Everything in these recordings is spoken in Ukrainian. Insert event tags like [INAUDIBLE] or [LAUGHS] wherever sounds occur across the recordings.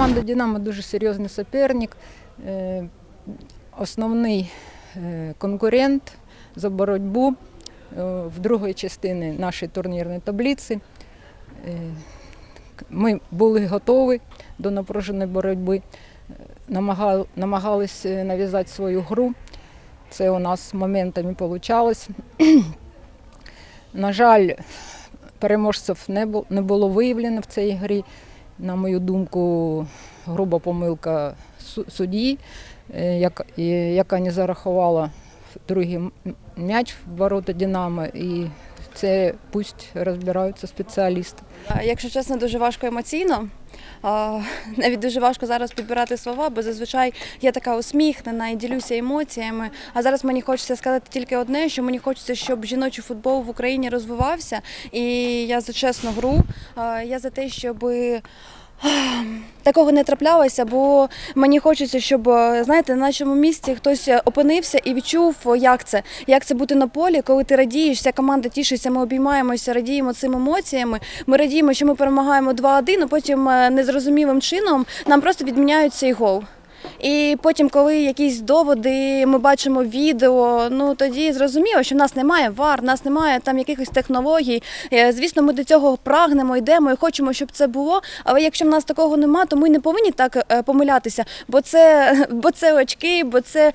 Команда Динамо дуже серйозний суперник, е, основний е, конкурент за боротьбу е, в другій частині нашої турнірної таблиці. Ми були готові до напруженої боротьби, намагали, намагались е, нав'язати свою гру. Це у нас моментами вийшло. [CLEARS THROAT] На жаль, переможців не було виявлено в цій грі. На мою думку, груба помилка су- судді, е, яка не зарахувала другий м'яч в ворота Динамо. І це пусть розбираються спеціалісти. Якщо чесно, дуже важко емоційно. Навіть дуже важко зараз підбирати слова, бо зазвичай я така усміхнена і ділюся емоціями. А зараз мені хочеться сказати тільки одне, що мені хочеться, щоб жіночий футбол в Україні розвивався. І я за чесну гру. Я за те, щоб такого не траплялося, бо мені хочеться, щоб е, знаєте, на нашому місці хтось е, опинився і відчув, як це, як це бути на полі, коли ти радієш, вся команда тішиться, ми обіймаємося, радіємо цими емоціями. Ми радіємо, що ми перемагаємо 2-1, а потім е, незрозумілим чином нам просто відміняють цей гол. І потім, коли якісь доводи, ми бачимо відео, ну тоді зрозуміло, що в нас немає вар, в нас немає там якихось технологій. Е, Звісно, ми до цього прагнемо, йдемо і хочемо, щоб це було. Але якщо в нас такого немає, то ми не повинні так е, помилятися, бо це, [LAUGHS] бо це очки, бо це,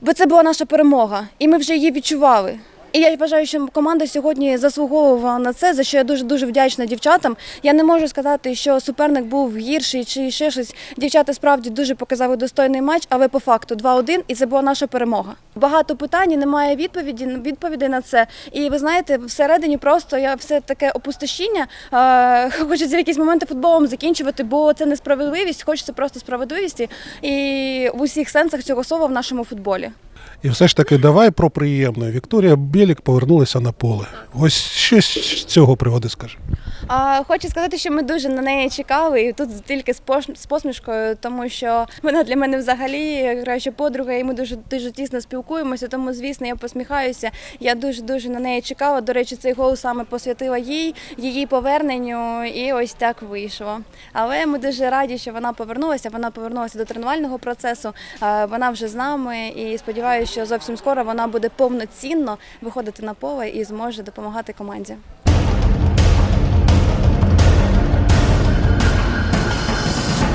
бо це була наша перемога, і ми вже її відчували. І я вважаю, що команда сьогодні заслуговувала на це, за що я дуже дуже вдячна дівчатам. Я не можу сказати, що суперник був гірший чи ще щось. Дівчата справді дуже показали достойний матч, але по факту 2-1 і це була наша перемога. Багато питань, немає відповіді відповідей на це. І ви знаєте, всередині просто я все таке опустошіння. Е, [LAUGHS] хочеться в якісь моменти футболом закінчувати, бо це несправедливість. Хочеться просто справедливості і в усіх сенсах цього слова в нашому футболі. І все ж таки, давай про приємне. Вікторія Білік повернулася на поле. Ось щось з цього приводу скаже. А, хочу сказати, що ми дуже на неї чекали, і тут тільки з посмішкою, тому що вона для мене взагалі краща подруга, і ми дуже дуже тісно спілкуємося. Тому, звісно, я посміхаюся. Я дуже дуже на неї чекала. До речі, цей гол саме посвятила їй, її поверненню, і ось так вийшло. Але ми дуже раді, що вона повернулася. Вона повернулася до тренувального процесу. Вона вже з нами, і сподіваюся, що зовсім скоро вона буде повноцінно виходити на поле і зможе допомагати команді.